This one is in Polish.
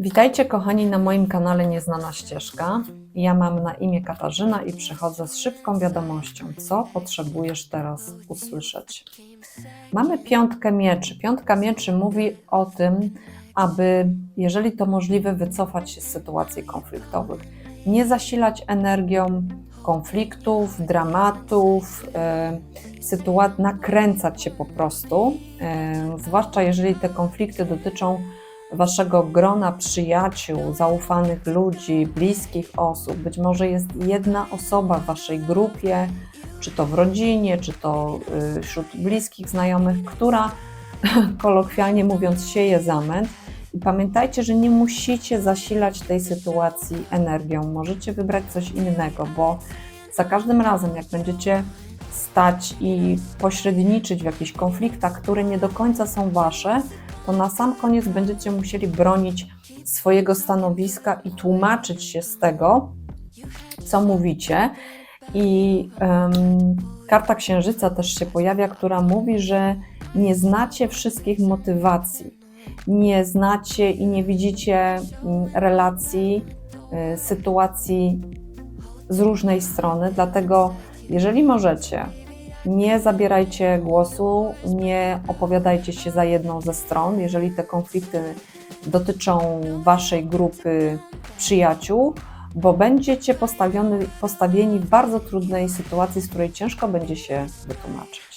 Witajcie kochani na moim kanale Nieznana Ścieżka. Ja mam na imię Katarzyna i przychodzę z szybką wiadomością, co potrzebujesz teraz usłyszeć. Mamy piątkę mieczy. Piątka mieczy mówi o tym, aby, jeżeli to możliwe, wycofać się z sytuacji konfliktowych. Nie zasilać energią konfliktów, dramatów, yy, sytuacji, nakręcać się po prostu, yy, zwłaszcza jeżeli te konflikty dotyczą waszego grona przyjaciół, zaufanych ludzi, bliskich osób. Być może jest jedna osoba w waszej grupie, czy to w rodzinie, czy to y, wśród bliskich znajomych, która kolokwialnie mówiąc sieje zamęt. I pamiętajcie, że nie musicie zasilać tej sytuacji energią. Możecie wybrać coś innego, bo za każdym razem, jak będziecie stać i pośredniczyć w jakichś konfliktach, które nie do końca są wasze, to na sam koniec będziecie musieli bronić swojego stanowiska i tłumaczyć się z tego, co mówicie. I em, karta księżyca też się pojawia, która mówi, że nie znacie wszystkich motywacji, nie znacie i nie widzicie mm, relacji, y, sytuacji z różnej strony, dlatego jeżeli możecie, nie zabierajcie głosu, nie opowiadajcie się za jedną ze stron, jeżeli te konflikty dotyczą waszej grupy przyjaciół, bo będziecie postawieni w bardzo trudnej sytuacji, z której ciężko będzie się wytłumaczyć.